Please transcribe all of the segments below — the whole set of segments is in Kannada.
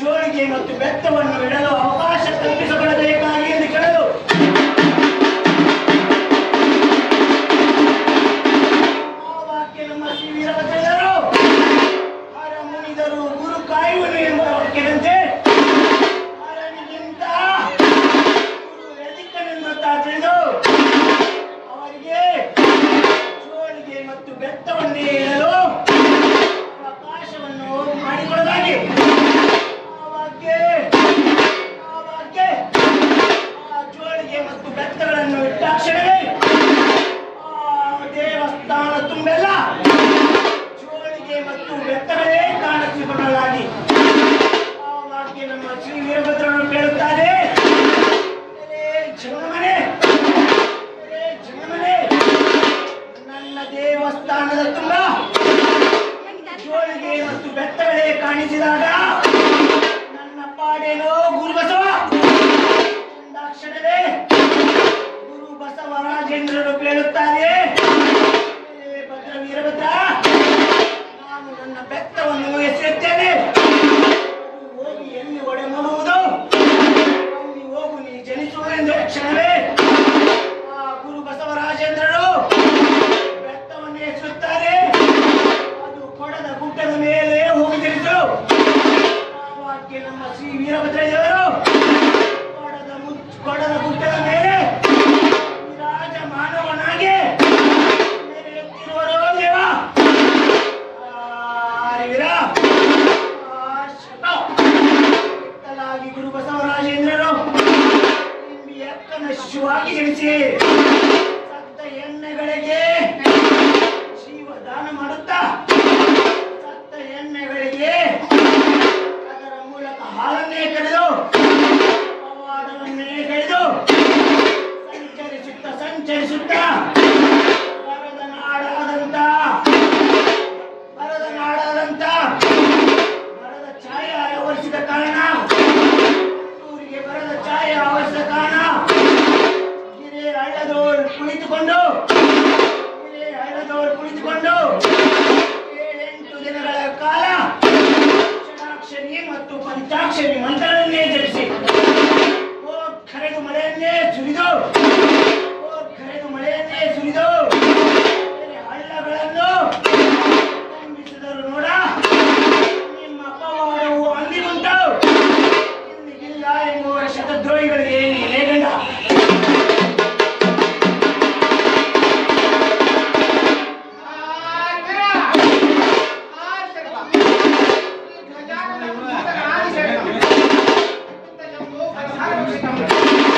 ಜೋಳಿಗೆ ಮತ್ತು ಬೆತ್ತವನ್ನು ಇಡಲು ಅವಕಾಶ ಕಲ್ಪಿಸಿಕೊಳ್ಳಬೇಕಾಗಿ ಎಂದು ಕೇಳಲು ಅವರಿಗೆ ಜೋಳಿಗೆ ಮತ್ತು ಬೆತ್ತವನ್ನೇ ದೇವಸ್ಥಾನ ತುಂಬೆಲ್ಲ. ಜೋಳಿಗೆ ಮತ್ತು ಬೆತ್ತಗಳೇ ಕಾಣಿಸಿಕೊಳ್ಳಲಾಗಿ ಆವಾಗೆ ನಮ್ಮ ಶ್ರೀ ವೀರಭದ್ರನು ಕೇಳುತ್ತಾರೆ "ಎಲೆ ಜಗನ್ಮನೆ ಎಲೆ ಜಗನ್ಮನೆ ನನ್ನ ದೇವಸ್ಥಾನದ ತುಂಬ. ಜೋಳಿಗೆ ಮತ್ತು ಬೆತ್ತಗಳೇ ಕಾಣಿಸಿದಾಗ ನನ್ನ ಪಾಡೇನೋ ಗುರು ಬಸವ. ಎಂದಾಕ್ಷಣವೇ ಗುರು ಬಸವರಾಜೇಂದ್ರರು ಕೇಳುತ್ತಾರೆ ಶ್ರೀ ವೀರಭದ್ರದೇವರು ಕೊಡದ ಕೊಡದ ಗುಡ್ಡದ ಮೇಲೆ ರಾಜ ಮಾನವನಾಗಿ ಮೆರೆಯುತ್ತಿರುವರೋ ದೇವ ವೀರ. ಕೆತ್ತಲಾಗಿ ಗುರು ಬಸವರಾಜೇಂದ್ರರು, ನಿಂಬಿ ಅಕ್ಕನ ಶಿಶುವಾಗಿ ಜನಿಸಿ ಸತ್ತ ಎಣ್ಣೆಗಳಿಗೆ ಜೀವದಾನ ಮಾಡುತ್ತಾ ಕಳೆದು ಸಂಚರಿಸುತ್ತ ಸಂಚರಿಸುತ್ತ, ಬರದ ನಾಡಾದಂತ ಬರದ ನಾಡಾದಂತ, ಬರದ ಛಾಯೆ ಆವರಿಸಿದ ಕಾರಣ ಊರಿಗೆ ಬರದ ಛಾಯೆ ಆವರಿಸಿದ ಕಾರಣ ಗಿರಿ ಹಳ್ಳದೋಳು ಕುಳಿತುಕೊಂಡು ಗಿರಿ ಹಳ್ಳದೋಳು ಕುಳಿತುಕೊಂಡು ಪಂಚಾಕ್ಷರಿ ಮಂತ್ರವನ್ನೇ ಜಪಿಸಿ. ಓ ಕರೆದು ಮಳೆಯನ್ನೇ ಸುರಿದು. ಓ ಕರೆದು ಮಳೆಯನ್ನೇ ಸುರಿದು. ಹಳ್ಳಗಳನ್ನು ತುಂಬಿಸಿದರು ನೋಡ, ನಿಮ್ಮ ಅಪವಾದವು ಅಂದಿಗುಂಟು ಇಂದಿಗಿಲ್ಲ ಎಂಬುವರ ಶತದ್ರೋಹಿಗಳಿಗೆ Thank you.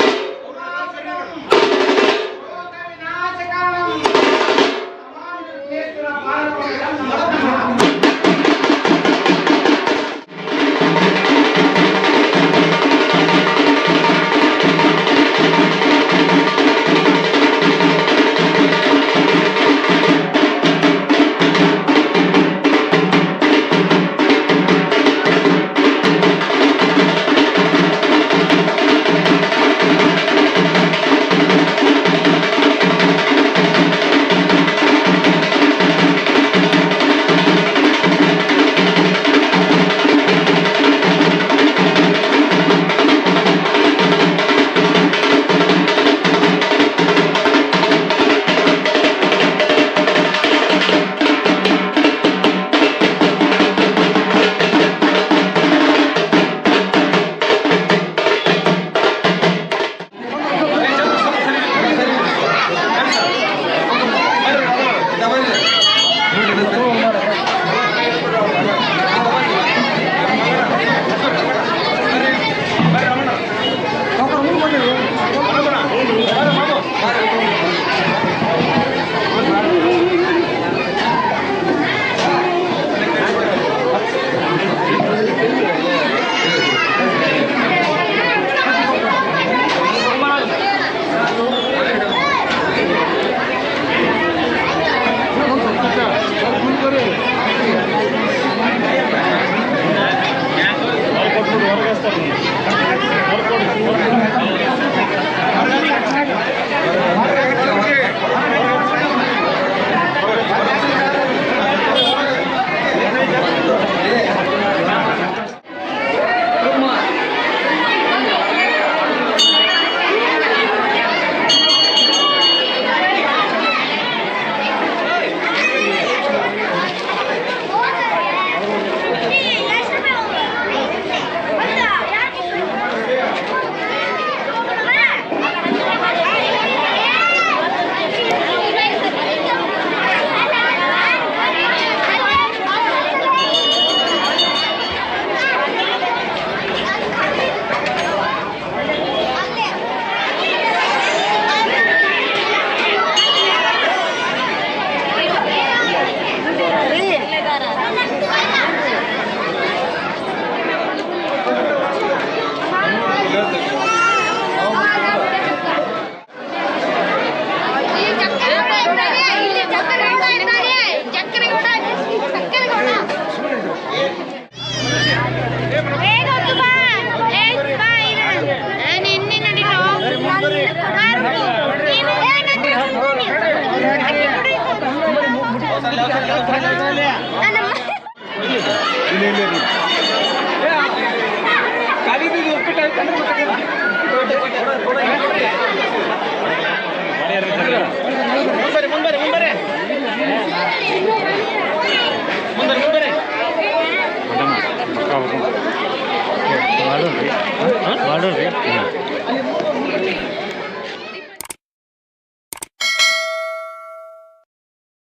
ಮುಂಬರಿ ಮುಂಬರಿ ಮುಂಬರಿ